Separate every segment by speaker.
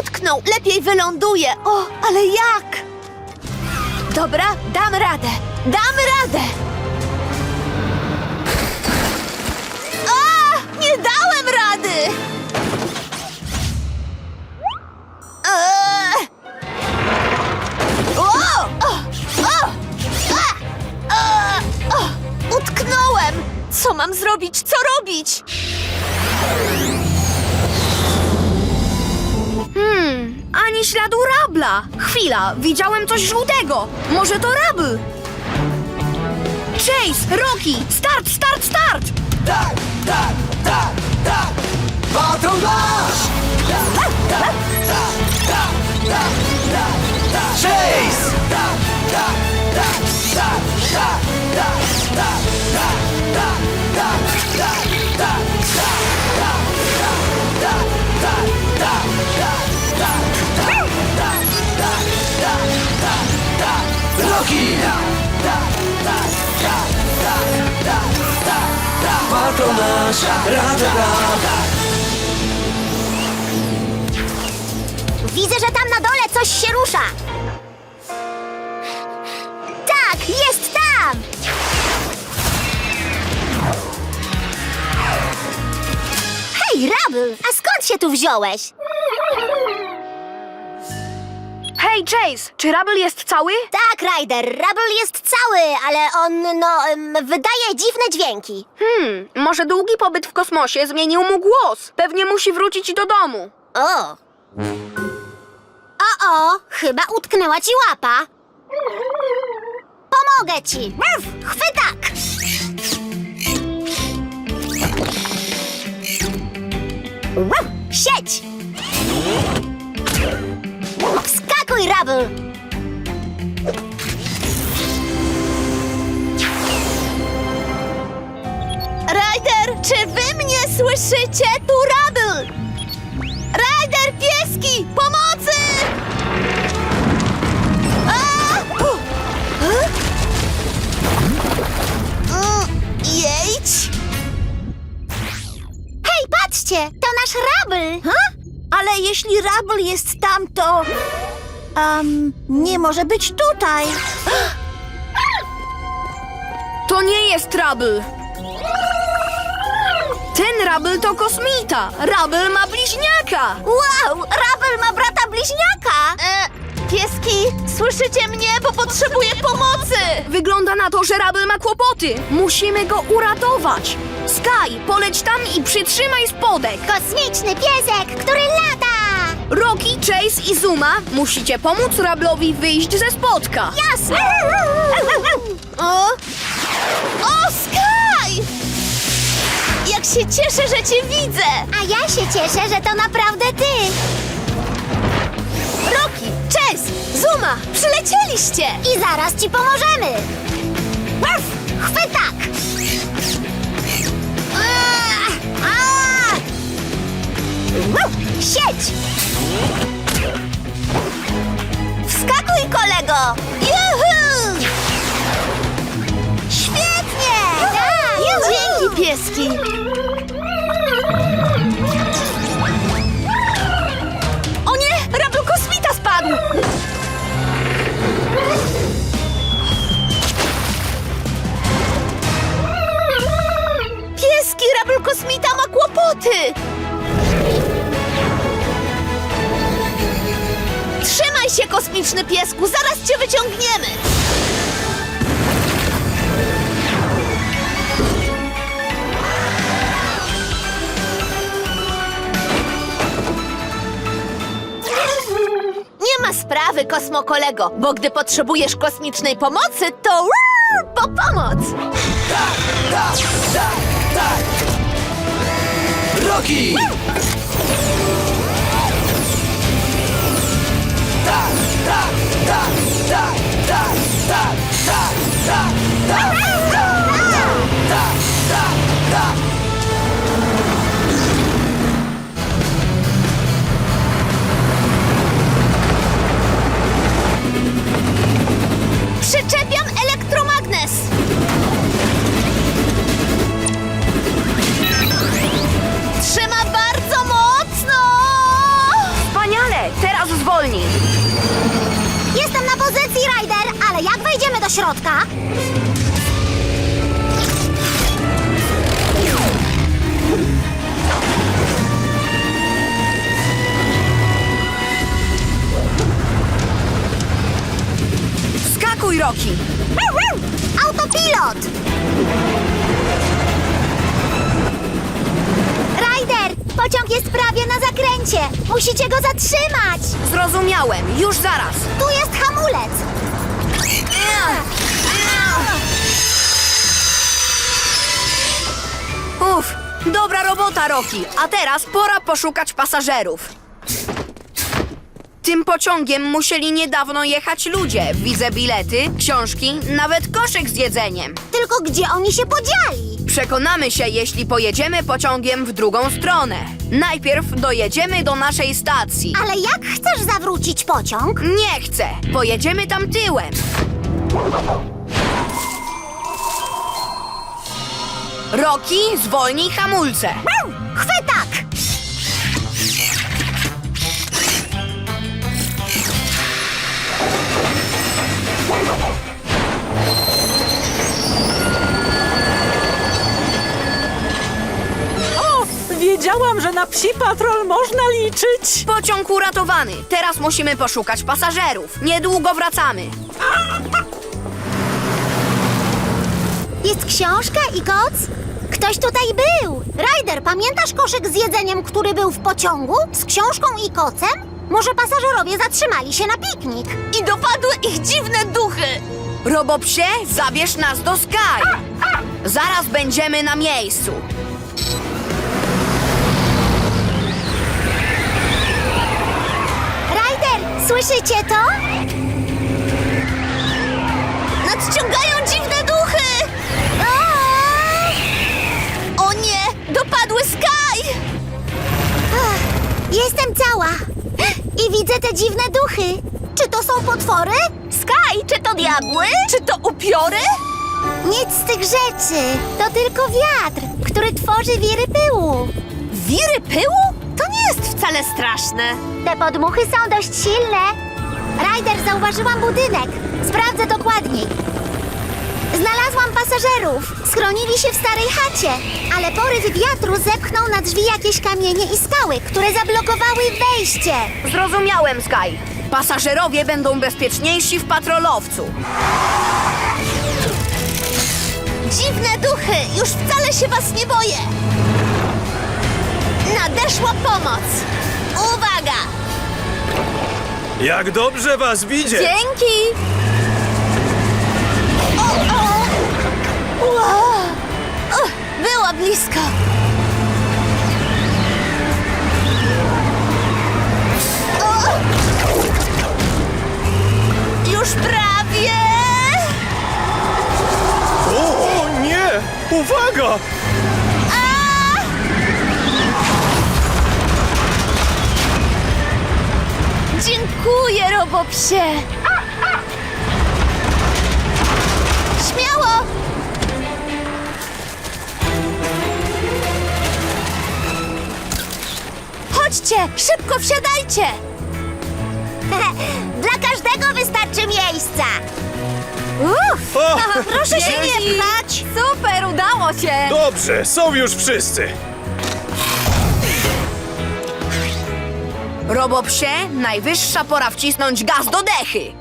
Speaker 1: utknął. Lepiej wyląduje. O, ale jak? Dobra, dam radę. Dam radę. A, nie dałem rady. O! Utknąłem! Co mam zrobić? Co robić?
Speaker 2: Hmm, ani śladu rabla. Chwila, widziałem coś żółtego. Może to rabl? Chase, Rocky, start, start, start!
Speaker 3: Tak, tak, tak, tak! Patrol nasz! Tak, tak, tak, tak, tak, tak! Chase! Tak, tak, tak, tak, tak, Patrol nasz! Rada, rada!
Speaker 4: Widzę, że tam na dole coś się rusza. Tak, jest tam! Hej, Rabl, a skąd się tu wziąłeś?
Speaker 2: Hej, Chase, czy rabl jest cały?
Speaker 4: Tak, Ryder, Rabl jest cały, ale on, no, em, wydaje dziwne dźwięki.
Speaker 2: Hmm, może długi pobyt w kosmosie zmienił mu głos. Pewnie musi wrócić do domu.
Speaker 4: O! O, o, chyba utknęła ci łapa. Pomogę ci. Chwytak! Mrw, Sieć! Wskakuj, Rabel!
Speaker 1: Ryder, czy wy mnie słyszycie? Tu Rabel! Ryder, pieski! Pomocy! A! Mm, Jedź!
Speaker 4: Hej, patrzcie, to nasz Rabel!
Speaker 1: Ha? Ale jeśli Rabel jest tam, to... Um, nie może być tutaj.
Speaker 2: To nie jest rabl. Ten rabl to kosmita. Rabl ma bliźniaka.
Speaker 4: Wow, Rabel ma brata bliźniaka!
Speaker 1: E, pieski, słyszycie mnie, bo potrzebuję pomocy!
Speaker 2: Wygląda na to, że rabl ma kłopoty. Musimy go uratować. Sky, poleć tam i przytrzymaj spodek.
Speaker 4: Kosmiczny piesek, który lata!
Speaker 2: Rocky, Chase i Zuma musicie pomóc rablowi wyjść ze spodka.
Speaker 4: Jasne!
Speaker 1: O! O, Sky! Jak się cieszę, że cię widzę!
Speaker 4: A ja się cieszę, że to naprawdę ty!
Speaker 1: Rocky, Chase, Zuma, przylecieliście!
Speaker 4: I zaraz ci pomożemy! Mrw, chwytak! Aaa! Aaa! Mrw, Sieć!
Speaker 1: Wskakuj, kolego! Juhu!
Speaker 4: Świetnie! Tak!
Speaker 1: Dzięki, pieski! O nie! Rabel kosmita spadł! Pieski! Rabel kosmita ma kłopoty! Kosmiczny piesku! Zaraz cię wyciągniemy! Nie ma sprawy, kosmokolego, bo gdy potrzebujesz kosmicznej pomocy, to po pomoc!
Speaker 3: Tak, tak, tak, tak! Rocky! Tak, tak, tak, tak, tak, tak.
Speaker 1: Przyczepiam elektromagnes!
Speaker 4: Środka?
Speaker 2: Skakuj, Roki.
Speaker 4: Autopilot! Ryder, pociąg jest prawie na zakręcie. Musicie go zatrzymać.
Speaker 2: Zrozumiałem, już zaraz.
Speaker 4: Tu jest hamulec.
Speaker 2: Uff, dobra robota, Roki. A teraz pora poszukać pasażerów. Tym pociągiem musieli niedawno jechać ludzie. Widzę bilety, książki, nawet koszyk z jedzeniem.
Speaker 4: Tylko gdzie oni się podzieli?
Speaker 2: Przekonamy się, jeśli pojedziemy pociągiem w drugą stronę. Najpierw dojedziemy do naszej stacji.
Speaker 4: Ale jak chcesz zawrócić pociąg?
Speaker 2: Nie chcę. Pojedziemy tam tyłem. Roki, zwolnij hamulce.
Speaker 4: Chwytak!
Speaker 5: O, wiedziałam, że na psi patrol można liczyć.
Speaker 2: Pociąg uratowany. Teraz musimy poszukać pasażerów. Niedługo wracamy.
Speaker 4: Jest książka i koc? Ktoś tutaj był! Ryder, pamiętasz koszyk z jedzeniem, który był w pociągu? Z książką i kocem? Może pasażerowie zatrzymali się na piknik?
Speaker 1: I dopadły ich dziwne duchy!
Speaker 2: Robopsie, zabierz nas do Sky. Zaraz będziemy na miejscu.
Speaker 4: Ryder, słyszycie to? Widzę te dziwne duchy. Czy to są potwory?
Speaker 1: Sky, czy to diabły? Czy to upiory?
Speaker 4: Nic z tych rzeczy. To tylko wiatr, który tworzy wiry pyłu.
Speaker 1: Wiry pyłu? To nie jest wcale straszne.
Speaker 4: Te podmuchy są dość silne. Ryder, zauważyłam budynek. Sprawdzę dokładniej. Znalazłam pasażerów. Schronili się w starej chacie, ale poryw wiatru zepchnął na drzwi jakieś kamienie i skały, które zablokowały wejście.
Speaker 2: Zrozumiałem, Sky. Pasażerowie będą bezpieczniejsi w patrolowcu.
Speaker 1: Dziwne duchy! Już wcale się was nie boję! Nadeszła pomoc! Uwaga!
Speaker 6: Jak dobrze was widzieć!
Speaker 1: Dzięki! Wow! Uch, Było blisko! O! Już prawie!
Speaker 6: O, o nie! Uwaga!
Speaker 1: Dziękuję, Robopsie! Chodźcie, szybko wsiadajcie!
Speaker 4: Dla każdego wystarczy miejsca.
Speaker 1: Uff,
Speaker 6: O,
Speaker 1: proszę się nie
Speaker 6: dzięki.
Speaker 1: pchać! Super, udało się!
Speaker 6: Dobrze, są już wszyscy.
Speaker 2: Robopsie, najwyższa pora wcisnąć gaz do dechy.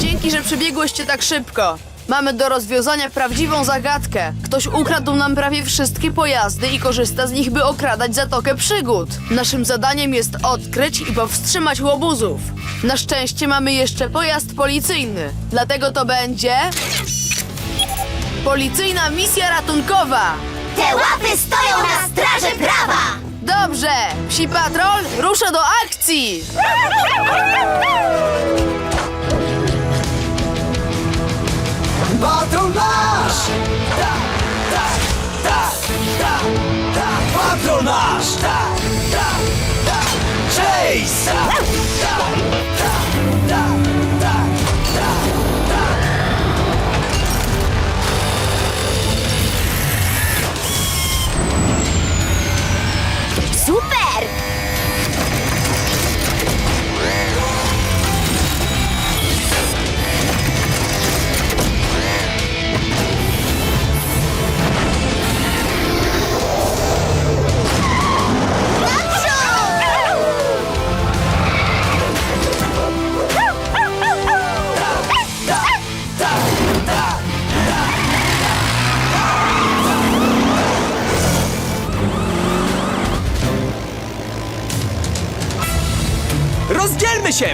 Speaker 7: Dzięki, że przebiegłyście tak szybko. Mamy do rozwiązania prawdziwą zagadkę. Ktoś ukradł nam prawie wszystkie pojazdy i korzysta z nich, by okradać Zatokę Przygód. Naszym zadaniem jest odkryć i powstrzymać łobuzów. Na szczęście mamy jeszcze pojazd policyjny. Dlatego to będzie... Policyjna misja ratunkowa!
Speaker 4: Te łapy stoją na straży prawa.
Speaker 7: Dobrze! Psi Patrol rusza do akcji!
Speaker 3: Patrol nasz! Tak, tak, tak, tak, tak. Tak, tak,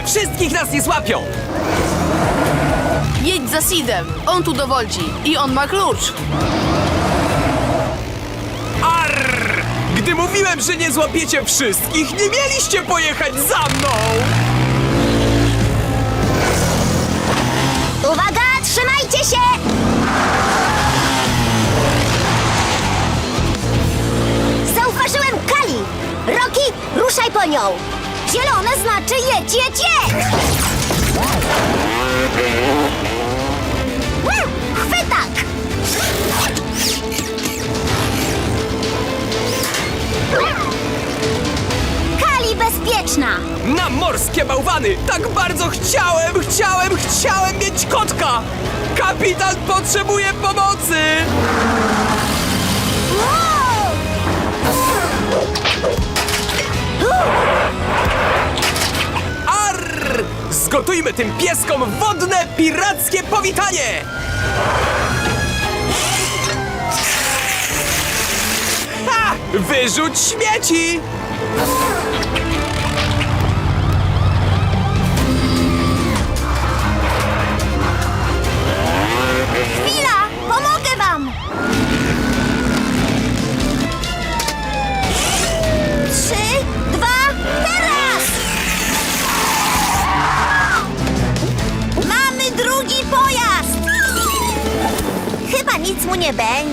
Speaker 3: Wszystkich nas nie złapią!
Speaker 7: Jedź za Sidem, on tu dowodzi i on ma klucz.
Speaker 3: Arr! Gdy mówiłem, że nie złapiecie wszystkich, nie mieliście pojechać za mną!
Speaker 4: Uwaga, trzymajcie się! Zauważyłem Kali! Roki, ruszaj po nią! Zielone znaczy jedź, jedź, jedź! Chwytak! Kali bezpieczna!
Speaker 3: Na morskie bałwany! Tak bardzo chciałem, chciałem, chciałem mieć kotka! Kapitan potrzebuje pomocy! Zgotujmy tym pieskom wodne, pirackie powitanie! Ha! Wyrzuć śmieci!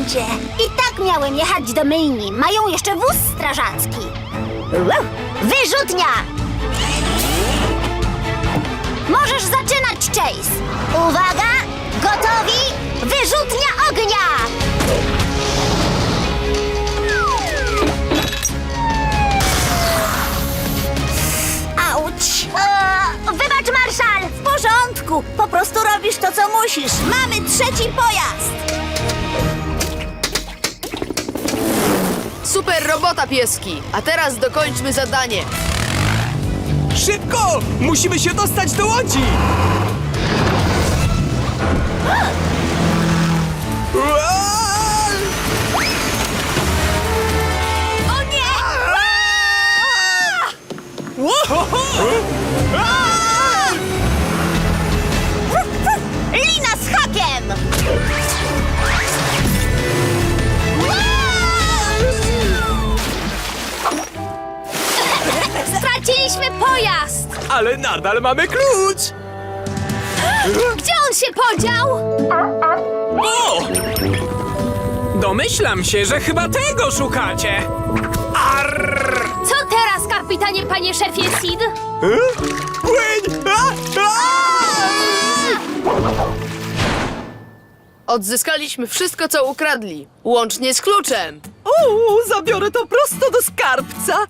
Speaker 4: Będzie. I tak miałem jechać do myjni. Mają jeszcze wóz strażacki. Wyrzutnia! Możesz zaczynać, Chase. Uwaga! Gotowi? Wyrzutnia ognia! Auć! Wybacz, Marszal! W porządku! Po prostu robisz to, co musisz. Mamy trzeci pojazd!
Speaker 7: Robota, pieski. A teraz dokończmy zadanie.
Speaker 3: Szybko! Musimy się dostać do łodzi! Nadal mamy klucz!
Speaker 2: Gdzie on się podział?
Speaker 5: O! Domyślam się, że chyba tego szukacie. Arr!
Speaker 2: Co teraz, kapitanie, panie szefie Sid?
Speaker 3: Płyń! A! A!
Speaker 7: Odzyskaliśmy wszystko, co ukradli, łącznie z kluczem.
Speaker 5: Uuu, zabiorę to prosto do skarbca.